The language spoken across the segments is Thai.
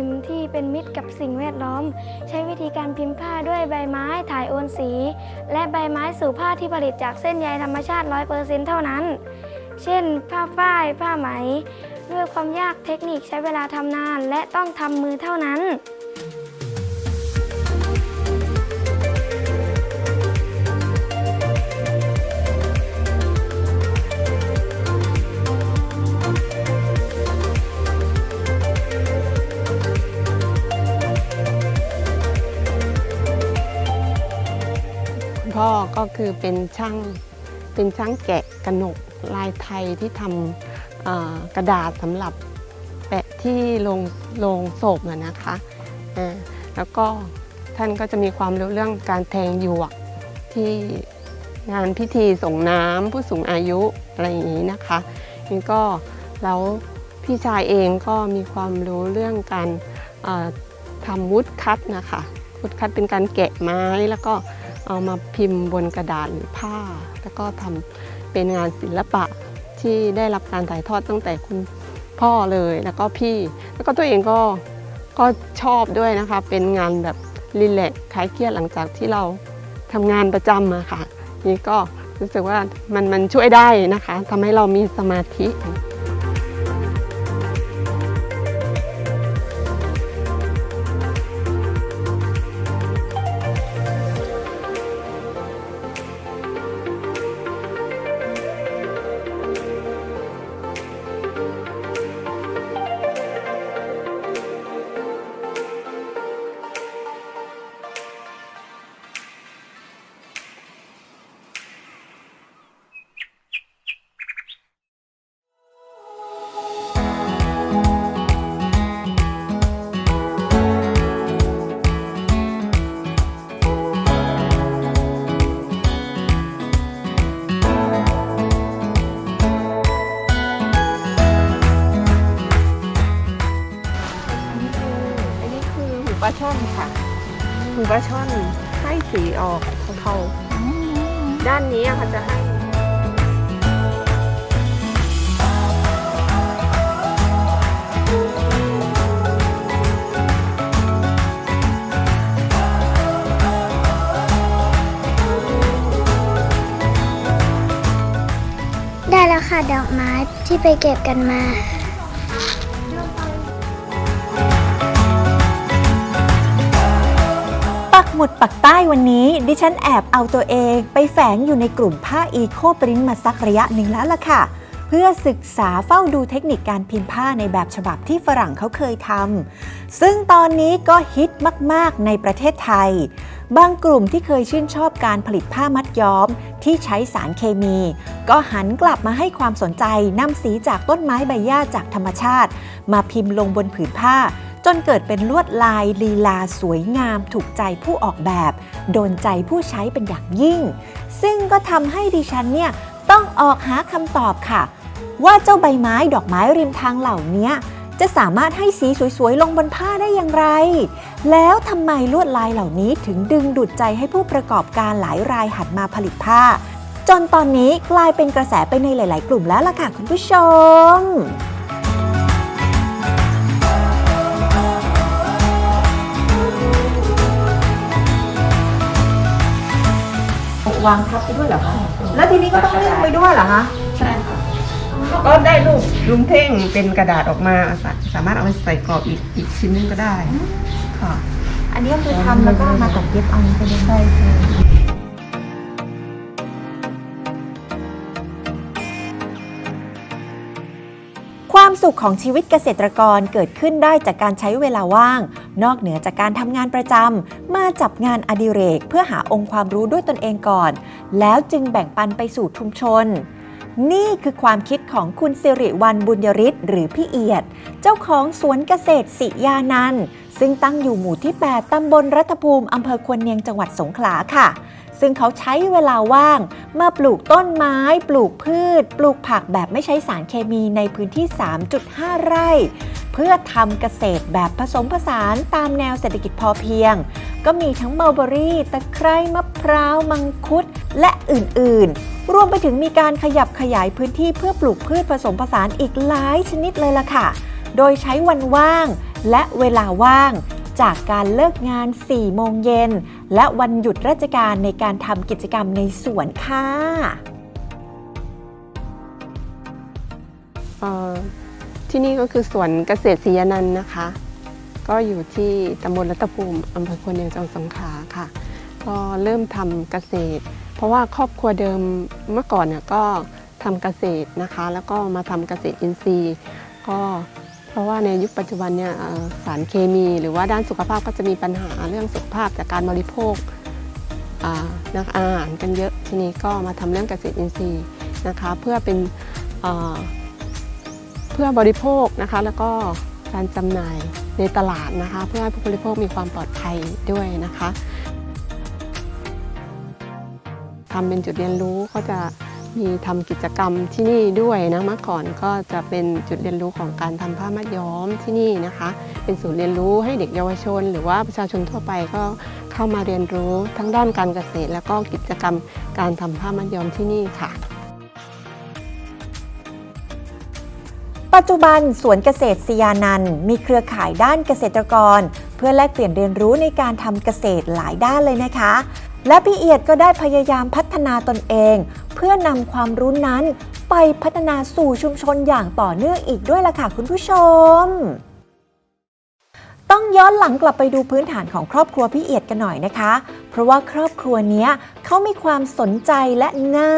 พิมพ์ที่เป็นมิตรกับสิ่งแวดล้อม ใช้วิธีการพิมพ์ผ้าด้วยใบไม้ถ่ายโอนสี และใบไม้สู่ผ้าที่ผลิตจากเส้นใยธรรมชาติ 100%เท่านั้น เช่น ผ้าฝ้าย ผ้าไหม ด้วยความยากเทคนิคใช้เวลาทำนาน และต้องทำมือเท่านั้น ก็คือเป็นช่างเป็นช่างแกะกระหนกลายไทยที่ทำกระดาษสำหรับแปะที่โรงโรงศพนะคะแล้วก็ท่านก็จะมีความรู้เรื่องการแทงหยวกที่งานพิธีส่งน้ำผู้สูงอายุอะไรอย่างนี้นะคะนี่ก็แล้วพี่ชายเองก็มีความรู้เรื่องการทำวุดคัตนะคะวุดคัตเป็นการแกะไม้แล้วก็ เอามาพิมพ์บนกระดาษหรือผ้า แล้วก็ทำเป็นงานศิลปะที่ได้รับการถ่ายทอดตั้งแต่คุณพ่อเลยแล้วก็พี่ แล้วก็ตัวเองก็ก็ชอบด้วยนะคะ เป็นงานแบบรีแลกคลายเครียดหลังจากที่เราทำงานประจำอะค่ะ นี่ก็รู้สึกว่ามันมันช่วยได้นะคะทำให้เรามีสมาธิ ปลาช่อนให้สีออกเทาๆด้านนี้อะค่ะจะให้ได้แล้วค่ะดอกไม้ที่ไปเก็บกันมา ปักหมุดปักใต้วันนี้ ดิฉันแอบเอาตัวเองไปแฝงอยู่ในกลุ่มผ้าอีโคปรินมาสักระยะหนึ่งแล้วล่ะค่ะ เพื่อศึกษาเฝ้าดูเทคนิคการพิมพ์ผ้าในแบบฉบับที่ฝรั่งเขาเคยทำซึ่งตอนนี้ก็ฮิตมากๆในประเทศไทย บางกลุ่มที่เคยชื่นชอบการผลิตผ้ามัดย้อม ที่ใช้สารเคมี ก็หันกลับมาให้ความสนใจนำสีจากต้นไม้ใบหญ้าจากธรรมชาติ มาพิมพ์ลงบนผืนผ้า จนเกิดเป็นลวดลายลีลาสวยงาม ถูกใจผู้ออกแบบ โดนใจผู้ใช้เป็นอย่างยิ่ง ซึ่งก็ทำให้ดิฉันเนี่ยต้องออกหาคำตอบค่ะ ว่าเจ้าใบไม้ดอกไม้ริมทางเหล่านี้จะสามารถให้สีสวยๆ ลงบนผ้าได้อย่างไร แล้วทำไมลวดลายเหล่านี้ถึงดึงดูดใจให้ผู้ประกอบการหลายรายหันมาผลิตผ้า จนตอนนี้กลายเป็นกระแสไปในหลาย ๆ กลุ่มแล้วล่ะค่ะคุณผู้ชม วางทับไปด้วยเหรอคะแล้วทีนี้ก็ต้องนึ่งไปด้วยเหรอคะก็ได้รูปลุงเท่งเป็นกระดาษออกมาสาสามารถเอาไปใส่กรอบอีกอีกชิ้นนึงก็ได้ค่ะ อันนี้ก็คือทำแล้วก็มาตัดเย็บเอาไปเลยได้ สุขของชีวิตเกษตรกรเกิดขึ้นได้จากการใช้เวลาว่าง นอกเหนือจากการทำงานประจำมาจับงานอดิเรก เพื่อหาองค์ความรู้ด้วยตนเองก่อน แล้วจึงแบ่งปันไปสู่ชุมชน นี่คือความคิดของคุณสิริวัลบุญยริศหรือพี่เอียด เจ้าของสวนเกษตรสิยานันซึ่งตั้งอยู่หมู่ที่ 8ตำบลรัตภูมิอำเภอควนเนียงจังหวัดสงขลาค่ะ ซึ่งเขาใช้เวลาว่าง มาปลูกต้นไม้ ปลูกพืช ปลูกผักแบบไม่ใช้สารเคมีในพื้นที่ 3.5 ไร่ เพื่อทำเกษตรแบบผสมผสานตามแนวเศรษฐกิจพอเพียง ก็มีทั้งเมลเบอรี่ ตะไคร้มะพร้าว มังคุด และอื่น ๆ รวมไปถึงมีการขยับขยายพื้นที่เพื่อปลูกพืชผสมผสานอีกหลายชนิดเลยล่ะค่ะ โดยใช้วันว่างและเวลาว่าง จากการเลิกงาน 4 โมงเย็น และวันหยุดราชการในการทำกิจกรรมในสวนค่ะที่นี่ก็คือสวนเกษตรศรียนันท์นะคะ ก็อยู่ที่ตำบลรัตภูมิอำเภอควรเนียงจังหวัดสงขลาค่ะ ก็เริ่มทำเกษตร เพราะว่าครอบครัวเดิมเมื่อก่อนเนี่ยก็ทำเกษตรนะคะ แล้วก็มาทำเกษตรอินทรีย์ ก็ เพราะว่าในยุคปัจจุบันเนี่ยสารเคมีหรือว่าด้านสุขภาพก็จะมีปัญหาเรื่องสุขภาพจากการบริโภคนักอาหารกันเยอะทีนี้ก็มาทำเรื่องเกษตรอินทรีย์นะคะเพื่อเป็นเอ่อเพื่อบริโภคนะคะแล้วก็การจำหน่ายในตลาดนะคะ เพื่อให้ผู้บริโภคมีความปลอดภัยด้วยนะคะทำเป็นจุดเรียนรู้ก็จะ มีทำกิจกรรมที่นี่ด้วยนะเมื่อก่อนก็จะเป็นจุดเรียนรู้ของการทำผ้ามัดย้อมที่นี่นะคะ เป็นศูนย์เรียนรู้ให้เด็กเยาวชน หรือว่าประชาชนทั่วไปก็เข้ามาเรียนรู้ทั้งด้านการเกษตร แล้วก็กิจกรรมการทำผ้ามัดย้อมที่นี่ค่ะ ปัจจุบันสวนเกษตรสยานันท์มีเครือข่ายด้านเกษตรกร เพื่อแลกเปลี่ยนเรียนรู้ในการทำเกษตรหลายด้านเลยนะคะ และพี่เอียดก็ได้พยายามพัฒนาตนเอง เพื่อนำความรู้นั้นไปพัฒนาสู่ชุมชนอย่างต่อเนื่องอีกด้วยล่ะค่ะคุณผู้ชม ต้องย้อนหลังกลับไปดูพื้นฐานของครอบครัวพี่เอียดกันหน่อยนะคะ เพราะว่าครอบครัวนี้เขามีความสนใจและน่า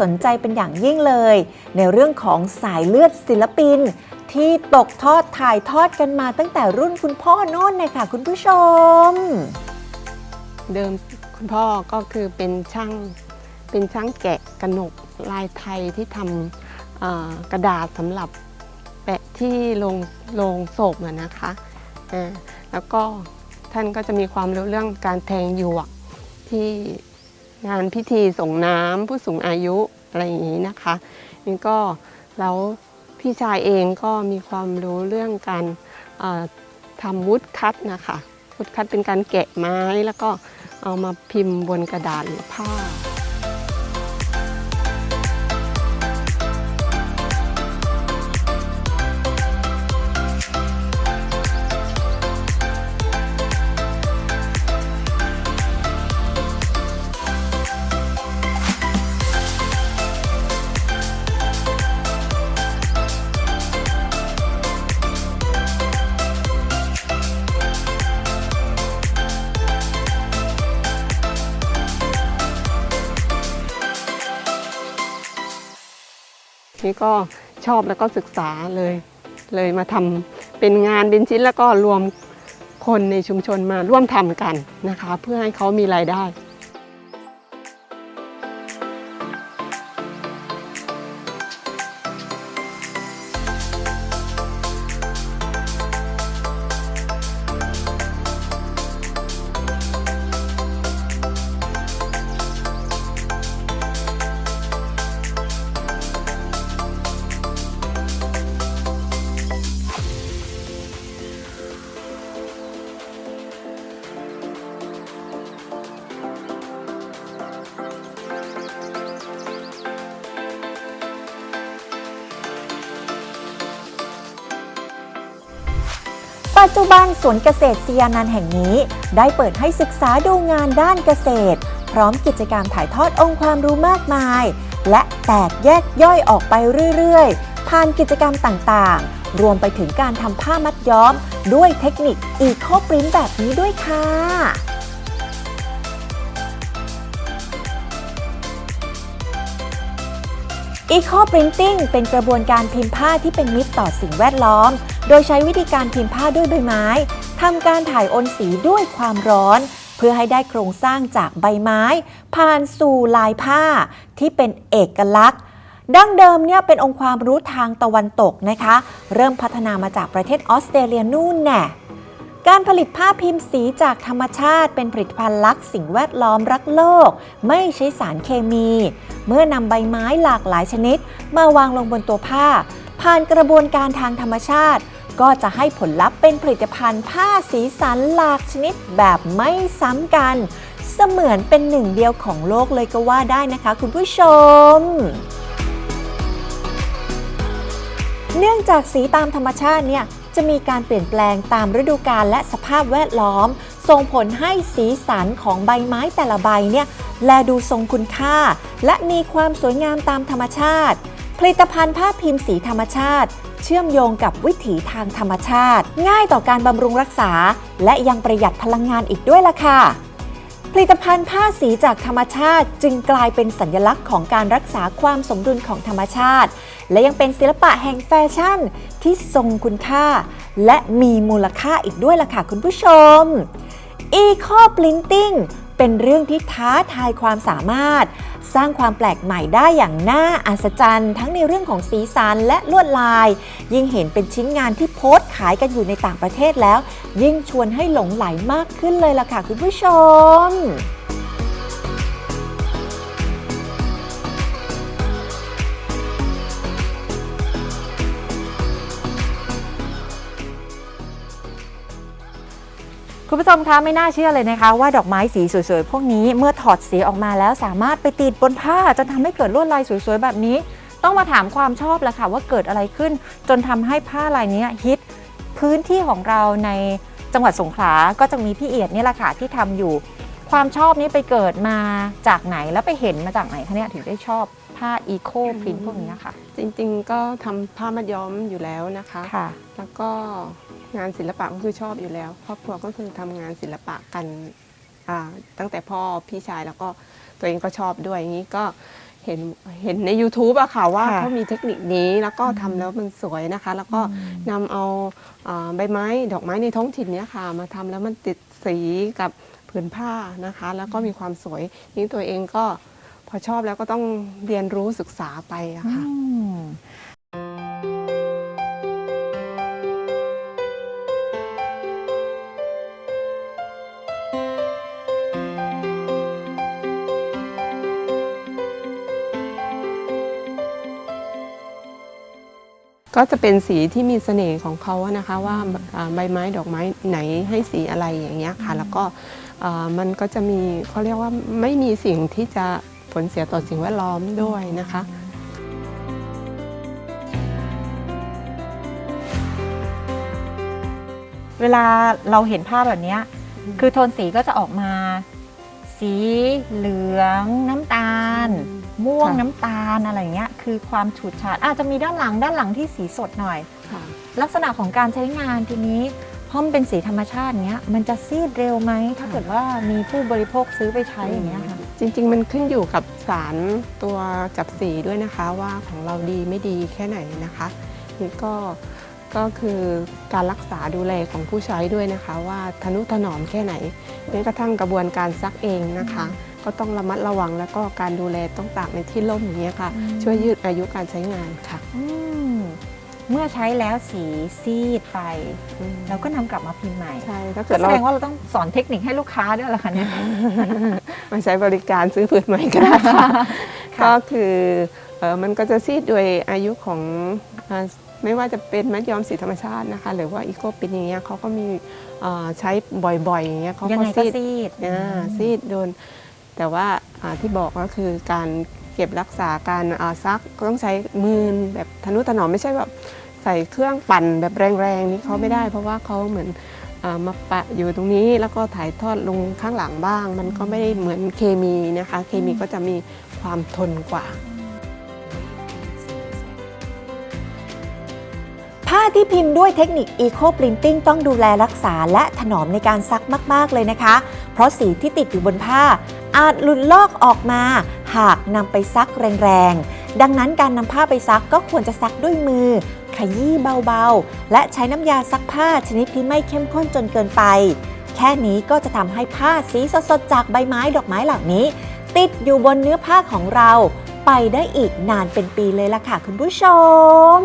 สนใจเป็นอย่างยิ่งเลย ในเรื่องของสายเลือดศิลปิน ที่ตกทอดถ่ายทอดกันมาตั้งแต่รุ่นคุณพ่อโน่นเลยค่ะคุณผู้ชม เดิมคุณพ่อก็คือเป็นช่าง เป็นช่างแกะกระหนกลายไทยที่ทำกระดาษสำหรับแปะที่โรงโรงศพนะคะแล้วก็ท่านก็จะมีความรู้เรื่องการแทงหยวกที่งานพิธีส่งน้ำผู้สูงอายุอะไรอย่างนี้นะคะนี่ก็แล้วพี่ชายเองก็มีความรู้เรื่องการทำวุดคัตนะคะวุดคัตเป็นการแกะไม้แล้วก็เอามาพิมพ์บนกระดาษหรือผ้า นี้ก็ชอบแล้วก็ศึกษาเลย เลยมาทำเป็นงานเป็นชิ้นแล้วก็รวมคนในชุมชนมาร่วมทำกันนะคะ เพื่อให้เขามีรายได้ จจุบันสวนเกษตรซียานันแห่งนี้ ได้เปิดให้ศึกษาดูงานด้านเกษตร พร้อมกิจกรรมถ่ายทอดองค์ความรู้มากมาย และแตกแยกย่อยออกไปเรื่อยๆ ผ่านกิจกรรมต่างๆ รวมไปถึงการทำผ้ามัดย้อม ด้วยเทคนิคอีโคปรินแบบนี้ด้วยค่ะ Eco Printing เป็นกระบวนการพิมพ์ผ้าที่เป็นมิตรต่อสิ่งแวดล้อม โดยใช้วิธีการพิมพ์ผ้าด้วยใบไม้ทำการถ่ายโอนสีด้วยความร้อน เพื่อให้ได้โครงสร้างจากใบไม้ ผ่านสู่ลายผ้าที่เป็นเอกลักษณ์ดั้งเดิมเนี่ยเป็นองค์ความรู้ทางตะวันตกนะคะ เริ่มพัฒนามาจากประเทศออสเตรเลียนู่นแน่ การผลิตผ้าพิมพ์สีจากธรรมชาติเป็นผลิตภัณฑ์ลักสิ่งแวดล้อมรักโลก ไม่ใช้สารเคมี เมื่อนำใบไม้หลากหลายชนิด มาวางลงบนตัวผ้า ผ่านกระบวนการทางธรรมชาติ ก็จะให้ผลลัพธ์เป็นผลิตภัณฑ์ผ้าสีสันหลากชนิดแบบไม่ซ้ำกัน เสมือนเป็นหนึ่งเดียวของโลกเลยก็ว่าได้นะคะ คุณผู้ชมเนื่องจากสีตามธรรมชาติเนี่ย จะมีการเปลี่ยนแปลงตามฤดูกาลและสภาพแวดล้อม ส่งผลให้สีสันของใบไม้แต่ละใบเนี่ยแลดูทรงคุณค่า และมีความสวยงามตามธรรมชาติ ผลิตภัณฑ์ผ้าพิมพ์สีธรรมชาติ เชื่อมโยงกับวิถีทางธรรมชาติ ง่ายต่อการบำรุงรักษา และยังประหยัดพลังงานอีกด้วยล่ะค่ะผลิตภัณฑ์ผ้าสีจากธรรมชาติจึงกลายเป็นสัญลักษณ์ของการรักษาความสมดุลของธรรมชาติ และยังเป็นศิลปะแห่งแฟชั่นที่ทรงคุณค่า และมีมูลค่าอีกด้วยล่ะค่ะคุณผู้ชม Eco Printing เป็นเรื่องที่ท้าทายความสามารถ สร้างความแปลกใหม่ได้อย่างน่าอัศจรรย์ ทั้งในเรื่องของสีสันและลวดลาย ยิ่งเห็นเป็นชิ้นงานที่โพสต์ขายกันอยู่ในต่างประเทศแล้ว ยิ่งชวนให้หลงไหลมากขึ้นเลยล่ะค่ะคุณผู้ชม คุณผู้ชมคะไม่น่าเชื่อเลยนะคะ ว่าดอกไม้สีสวยๆ พวกนี้เมื่อถอดสีออกมาแล้วสามารถไปติดบนผ้าจนทำให้เกิดลวดลายสวยๆ แบบนี้ ต้องมาถามความชอบแล้วค่ะ ว่าเกิดอะไรขึ้น จนทำให้ผ้าลายนี้ฮิต พื้นที่ของเราในจังหวัดสงขลาก็จะมีพี่เอียดนี่แหละค่ะที่ทำอยู่ ความชอบนี้ไปเกิดมาจากไหนแล้วไปเห็นมาจากไหนคะเนี่ยถึงได้ชอบผ้าอีโคพรินพวกนี้ค่ะ จริงๆก็ทำผ้ามัดย้อมอยู่แล้วนะคะค่ะ แล้วก็ งานศิลปะก็คือชอบอยู่แล้วครอบครัวก็คือทำงานศิลปะกันอ่าตั้งแต่พ่อพี่ชายแล้วก็ตัวเองก็ชอบด้วยอย่างนี้ก็เห็นเห็นใน YouTube อะค่ะว่าค่ะเขามีเทคนิคนี้แล้วก็ทำแล้วมันสวยนะคะ แล้วก็นำเอาอ่าใบไม้ดอกไม้ในท้องถิ่นเนี้ยค่ะ มาทำแล้วมันติดสีกับผืนผ้านะคะ แล้วก็มีความสวยนี่ตัวเองก็พอชอบแล้วก็ต้องเรียนรู้ศึกษาไปอะค่ะ อืม ก็จะเป็นสีที่มีเสน่ห์ของเขาอะนะคะว่าอ่าใบไม้ดอกไม้ไหนให้สีอะไรอย่างเงี้ยค่ะ แล้วก็อ่ามันก็จะมีเขาเรียกว่าไม่มีสิ่งที่จะผลเสียต่อสิ่งแวดล้อมด้วยนะคะเวลาเราเห็นภาพแบบเนี้ยคือโทนสีก็จะออกมา สีเหลืองน้ำตาลอื มม่วงค่ะ น้ำตาลอะไรเงี้ยคือความฉูดฉาดอาจจะมีด้านหลังด้านหลังที่สีสดหน่อย ค่ะ ลักษณะของการใช้งานทีนี้เพราะมันเป็นสีธรรมชาติเนี้ยมันจะซีดเร็วไหมถ้าเกิดว่ามีผู้บริโภคซื้อไปใช้อย่างเงี้ยค่ะจริงๆ มันขึ้นอยู่กับสารตัวจับสีด้วยนะคะว่าของเราดีไม่ดีแค่ไหนนะคะนี่ก็ก็คือการรักษาดูแลของผู้ใช้ด้วยนะคะ ว่าทนุถนอมแค่ไหนแม้กระทั่งกระบวนการซักเองนะคะ ก็ต้องระมัดระวังแล้วก็การดูแลต้องตากในที่ร่มอย่างเงี้ยค่ะ อืม ช่วยยืดอายุการใช้งานค่ะอืมเมื่อใช้แล้วสีซีดไปเราก็นำกลับมาพิมพ์ใหม่ใช่ถ้าก็เกิดแสเรา ดงว่าเราต้องสอนเทคนิคให้ลูกค้าด้วยล่ะคะเนี่ย มาใช้บริการซื้อผืนใหม่ก็ได้ค่ะ ค่ะ ก็คือเอ่อมันก็จะซีดโดยอายุของอ่าไม่ว่าจะเป็นมัดย้อมสีธรรมชาตินะคะ หรือว่าอีโคปินอย่างเงี้ยเขาก็มีเอ่อใช้บ่อยๆอย่างเงี้ยเขายังก็ไงก็ซีดซีดอ่าซีดโดน แต่ว่าที่บอกก็คือการเก็บรักษาการซักก็ต้องใช้มือแบบทนุถนอมไม่ใช่แบบใส่เครื่องปั่นแบบแรงๆนี่เขาไม่ได้ เพราะว่าเขาเหมือนอมาปะอยู่ตรงนี้แล้วก็ถ่ายทอดลงข้างหลังบ้าง มันก็ไม่ได้เหมือนเคมีนะคะ เคมีก็จะมีความทนกว่า ผ้าที่พิมพ์ด้วยเทคนิค Eco Printing ต้องดูแลรักษาและถนอมในการซักมาก ๆ เลยนะคะ เพราะสีที่ติดอยู่บนผ้า อาจหลุดลอกออกมา หากนำไปซักแรงๆ ดังนั้นการนำผ้าไปซักก็ควรจะซักด้วยมือ ขยี้เบาๆ และใช้น้ำยาซักผ้าชนิดที่ไม่เข้มข้นจนเกินไป แค่นี้ก็จะทำให้ผ้าสีสดๆ จากใบไม้ดอกไม้เหล่านี้ ติดอยู่บนเนื้อผ้าของเรา ไปได้อีกนานเป็นปีเลยล่ะค่ะคุณผู้ชม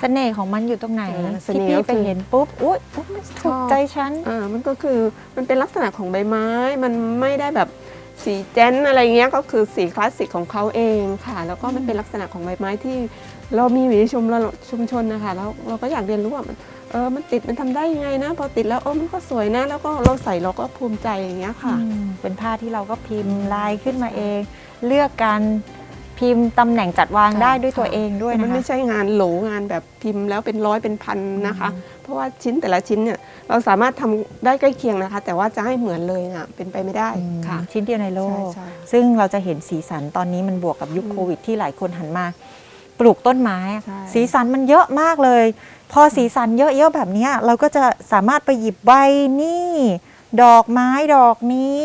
เสน่ห์ของมันอยู่ตรงไหนเออเสที่น่ห์พี่ก็ไปคือเห็นปุ๊บอุ๊ยอุ๊ยมันถูกใจฉัน อ่ามันก็คือมันเป็นลักษณะของใบไม้ มันไม่ได้แบบสีแจ้นอะไรเงี้ยก็คือสีคลาสสิกของเขาเองค่ะ แล้วก็มันเป็นลักษณะของใบไม้ที่เรามีอยู่ในชุมเราชุมชนนะคะแล้วเราก็อยากเรียนรู้ว่ามันเออมันติดมันทำได้ยังไงนะ พอติดแล้วเออมันก็สวยนะ แล้วก็เราใส่เราก็ภูมิใจอย่างเงี้ยค่ะ อืมเป็นผ้าที่เราก็พิมพ์ลายขึ้นมาเอง เลือกการ พิมพ์ตำแหน่งจัดวางได้ด้วยตัวเองด้วยมันะนไม่คะใช่งานโหลงานแบบพิมพ์แล้วเป็นร้อยเป็นพันนะคะ เพราะว่าชิ้นแต่ละชิ้นเนี่ยเราสามารถทำได้ใกล้เคียงนะคะ แต่ว่าจะให้เหมือนเลยอะเป็นไปไม่ได้อืมค่ะ ชิ้นเดียวในโลก ใช่ใช่ ซึ่งเราจะเห็นสีสันตอนนี้มันบวกกับยุคอืมโควิดที่หลายคนหันมา ปลูกต้นไม้ใช่ สีสันมันเยอะมากเลย พอสีสันเยอะๆแบบเนี้ยเราก็จะสามารถไปหยิบใบนี่ ดอกไม้ดอกนี้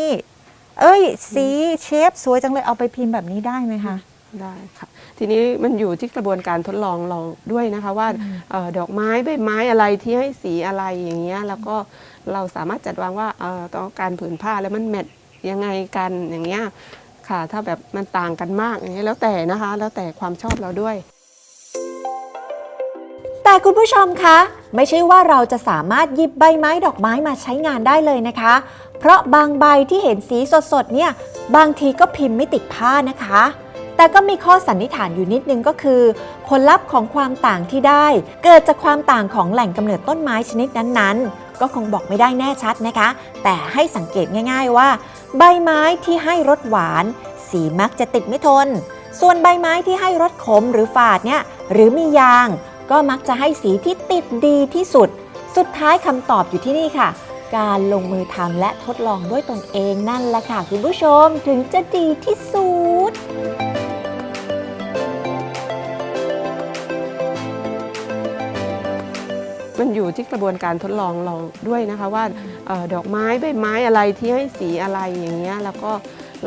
เอ้ย สีเชฟสวยจังเลยเอาไปพิมพ์แบบนี้ได้ไหมคะ ได้ค่ะ ทีนี้มันอยู่ที่กระบวนการทดลองเราด้วยนะคะว่าเออดอกไม้ใบไม้อะไรที่ให้สีอะไรอย่างเงี้ยแล้วก็เราสามารถจัดวางว่าเออต้องการผืนผ้าแล้วมันแมทยังไงกันอย่างเงี้ยค่ะ ถ้าแบบมันต่างกันมากอย่างเงี้ยแล้วแต่นะคะ แล้วแต่ความชอบเราด้วย แต่คุณผู้ชมคะ ไม่ใช่ว่าเราจะสามารถหยิบใบไม้ดอกไม้มาใช้งานได้เลยนะคะ เพราะบางใบที่เห็นสีสดๆเนี่ยบางทีก็พิมพ์ไม่ติดผ้านะคะ แต่ก็มีข้อสันนิษฐานอยู่นิดนึงก็คือ ผลลัพธ์ของความต่างที่ได้ เกิดจากความต่างของแหล่งกำเนิดต้นไม้ชนิดนั้นๆ ก็คงบอกไม่ได้แน่ชัดนะคะ แต่ให้สังเกตง่าย ๆว่า ใบไม้ที่ให้รสหวาน สีมักจะติดไม่ทน ส่วนใบไม้ที่ให้รสขมหรือฝาดเนี่ยหรือมียาง ก็มักจะให้สีที่ติดดีที่สุด สุดท้ายคำตอบอยู่ที่นี่ค่ะการลงมือทำและทดลองด้วยตนเองนั่นแหละค่ะคุณผู้ชมถึงจะดีที่สุด มันอยู่ที่กระบวนการทดลองเราด้วยนะคะว่าเออดอกไม้ใบไม้อะไรที่ให้สีอะไรอย่างเงี้ยแล้วก็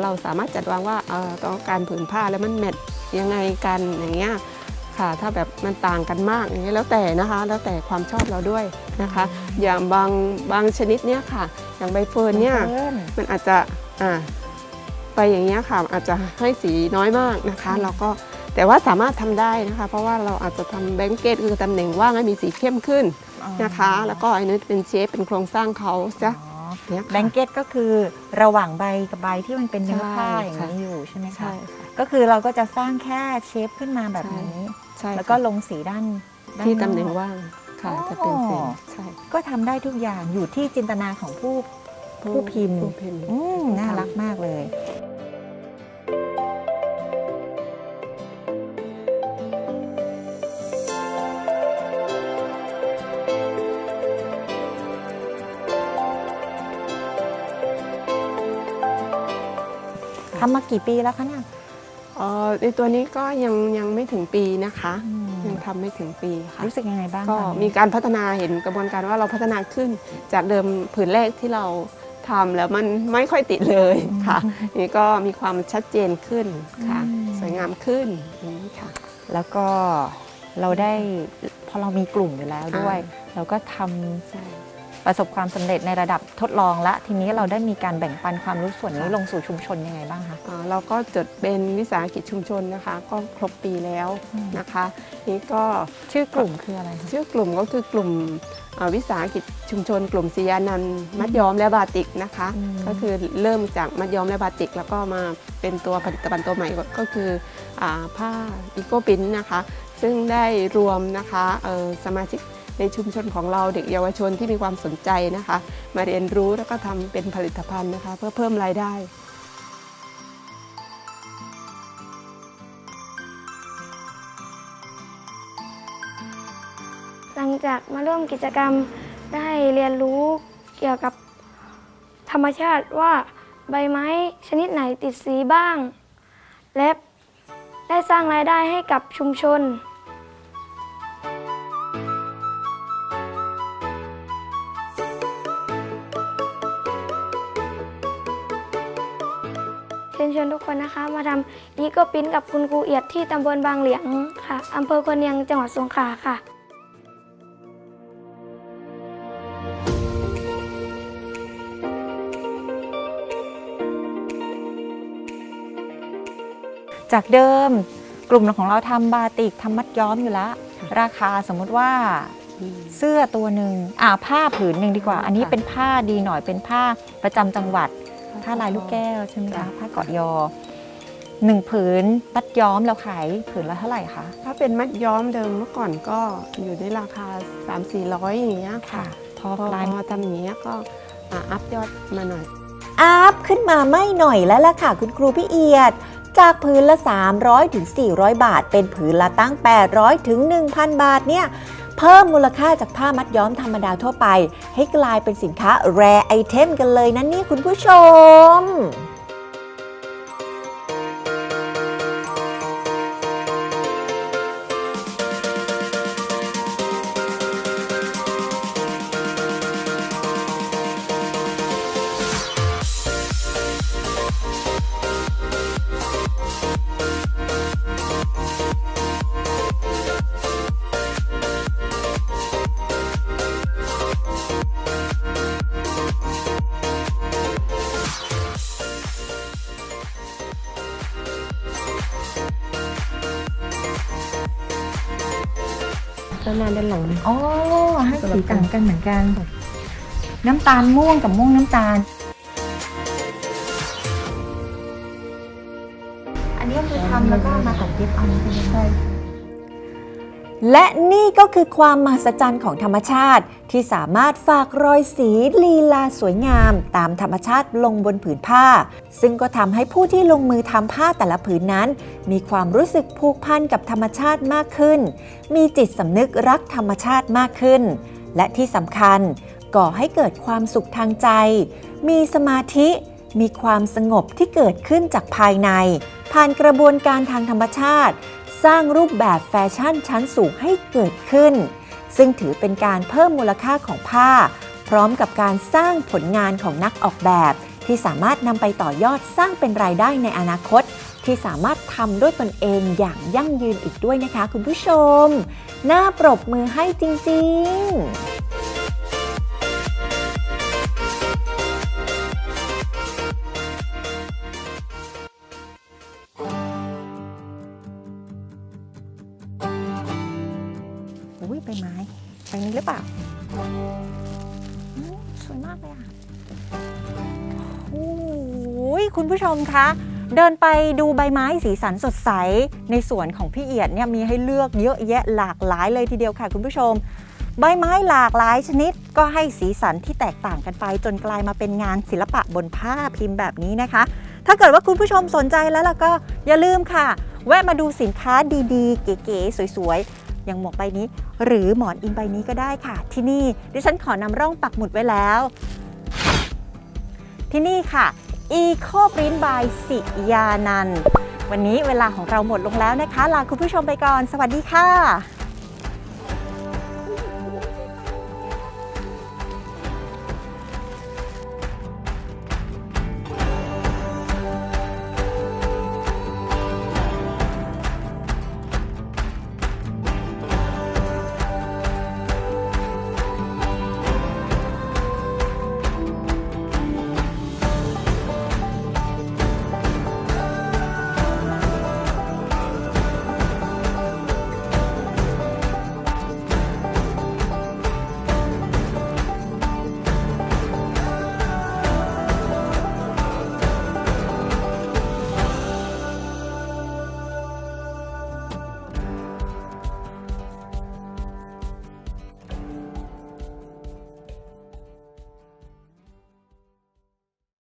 เราสามารถจัดวางว่าเออต้องการผืนผ้าแล้วมันแมทยังไงกันอย่างเงี้ยค่ะถ้าแบบมันต่างกันมากอย่างเงี้ยแล้วแต่นะคะ แล้วแต่ความชอบเราด้วยนะคะ อย่างบางบางชนิดเนี้ยค่ะ อย่างใบเฟิร์นเนี่ยมันอาจจะอ่าไปอย่างเงี้ยค่ะอาจจะให้สีน้อยมากนะคะ เราก็ แต่ว่าสามารถทำได้นะคะ เพราะว่าเราอาจจะทำแบงเกตคือตำแหน่งว่างให้มีสีเข้มขึ้นนะคะ แล้วก็อันนี้เป็นเชฟเป็นโครงสร้างเขาจ้ะเนี่ยค่ะแบงเก็ตก็คือระหว่างใบกับใบที่มันเป็นเนื้อผ้าใช่อย่างค่ะนี้อยู่ใช่ไหมคะใช่ค่ะก็คือเราก็จะสร้างแค่เชฟขึ้นมาแบบนี้ใช่แล้วก็ลงสีด้านด้านที่นอกตำแหน่งว่างค่ะอ๋อจะเป็นสีใช่ก็ทำได้ทุกอย่างอยู่ที่จินตนาของผู้ผู้พิมพ์ผู้พิมพ์อืมน่ารักมากเลย ทำมากี่ปีแล้วคะเนี่ย เอ่อในตัวนี้ก็ยังยังไม่ถึงปีนะคะ อืม ยังทำไม่ถึงปีค่ะ รู้สึกยังไงบ้างก็ตอนนี้มีการพัฒนาเห็นกระบวนการว่าเราพัฒนาขึ้นจากเดิมผืนแรกที่เราทำแล้วมันไม่ค่อยติดเลยค่ะ นี่ก็มีความชัดเจนขึ้นค่ะ สวยงามขึ้นอย่างนี้ค่ะ แล้วก็เราได้พอเรามีกลุ่มอยู่แล้วด้วยอ่เราก็ทำใช่ ประสบความสำเร็จในระดับทดลองละ ทีนี้เราได้มีการแบ่งปันความรู้ส่วนนี้ค่ะลงสู่ชุมชนยังไงบ้างคะอ่าเราก็จดเป็นวิสาหกิจชุมชนนะคะ ก็ครบปีแล้วอืมนะคะ นี่ก็ชื่อกลุ่มคืออะไรคะชื่อกลุ่มก็คือกลุ่มอ่าวิสาหกิจชุมชน กลุ่มศิยานันท์มัดย้อมและบาติกนะคะอืมก็คือเริ่มจากมัดย้อมและบาติก แล้วก็มาเป็นตัวผลิตภัณฑ์ตัวใหม่ก็ก็คืออาผ้าอีโกปินนะคะ ซึ่งได้รวมนะคะเอ่อสมาชิก ในชุมชนของเราเด็กเยาวชนที่มีความสนใจนะคะ มาเรียนรู้แล้วก็ทำเป็นผลิตภัณฑ์นะคะ เพื่อเพิ่มรายได้หลังจากมาร่วมกิจกรรมได้เรียนรู้เกี่ยวกับธรรมชาติว่าใบไม้ชนิดไหนติดสีบ้าง และได้สร้างรายได้ให้กับชุมชน เชิญชวนทุกคนนะคะ มาทำอีโกปิ้นกับคุณครูเอียดที่ตำบลบางเหลียงค่ะอำเภอควรเนียงจังหวัดสงขลาค่ะจากเดิมกลุ่มของเราทำบาติกทำมัดย้อมอยู่แล้ว ราคาสมมุติว่าอืมเสื้อตัวหนึ่งอ่าผ้าผืนหนึ่งดีกว่า อันนี้ค่ะเป็นผ้าดีหน่อยเป็นผ้าประจำจังหวัด ผ้าลายลูกแก้วใช่ไหมจ้ะคะผ้าเกาะยอหนึ่งผืนมัดย้อมเราขายผืนละเท่าไหร่คะถ้าเป็นมัดย้อมเดิมเมื่อก่อนก็อยู่ในราคา 3 4 0 0 อย่างเงี้ยค่ะทอพอลายพอทำอย่างเงี้ยก็อะอัพยอดมาหน่อย อัพขึ้นมาไม่หน่อยแล้วล่ะค่ะ คุณครูพี่เอียด จากผืนละ 300ถึง400 บาท เป็นผืนละตั้ง 800ถึง1,000 บาทเนี่ย เพิ่มมูลค่าจากผ้ามัดย้อมธรรมดาทั่วไป ให้กลายเป็นสินค้าแรไอเทมกันเลยนะนี่คุณผู้ชม ด้านหน้าด้านหลังอ๋อให้สีต่างกันเหมือนกัน น้ำตาลม่วงกับม่วงน้ำตาล อันนี้คือทำแล้วก็มาตัดเย็บเอาใช่ไหมใช่ และนี่ก็คือความมหัศจรรย์ของธรรมชาติ ที่สามารถฝากรอยสีลีลาสวยงาม ตามธรรมชาติลงบนผืนผ้า ซึ่งก็ทำให้ผู้ที่ลงมือทำผ้าแต่ละผืนนั้น มีความรู้สึกผูกพันกับธรรมชาติมากขึ้น มีจิตสำนึกรักธรรมชาติมากขึ้น และที่สำคัญก่อให้เกิดความสุขทางใจ มีสมาธิมีความสงบที่เกิดขึ้นจากภายใน ผ่านกระบวนการทางธรรมชาติ สร้างรูปแบบแฟชั่นชั้นสูงให้เกิดขึ้น ซึ่งถือเป็นการเพิ่มมูลค่าของผ้า พร้อมกับการสร้างผลงานของนักออกแบบ ที่สามารถนำไปต่อยอดสร้างเป็นรายได้ในอนาคต ที่สามารถทำด้วยตนเองอย่างยั่งยืนอีกด้วยนะคะ คุณผู้ชม น่าปรบมือให้จริง ๆ คุณผู้ชมคะ เดินไปดูใบไม้สีสันสดใส ในสวนของพี่เอียดเนี่ยมีให้เลือกเยอะแยะหลากหลายเลยทีเดียวค่ะคุณผู้ชม ใบไม้หลากหลายชนิดก็ให้สีสันที่แตกต่างกันไป จนกลายมาเป็นงานศิลปะบนผ้าพิมพ์แบบนี้นะคะ ถ้าเกิดว่าคุณผู้ชมสนใจแล้วล่ะก็อย่าลืมค่ะ แวะมาดูสินค้าดีๆ เก๋ๆสวยๆอย่างหมวกใบนี้ หรือหมอนอิงใบนี้ก็ได้ค่ะ ที่นี่ดิฉันขอนำร่องปักหมุดไว้แล้ว ที่นี่ค่ะ อีโคปรินบายสิยานัน วันนี้เวลาของเราหมดลงแล้วนะคะ ลาคุณผู้ชมไปก่อน สวัสดีค่ะ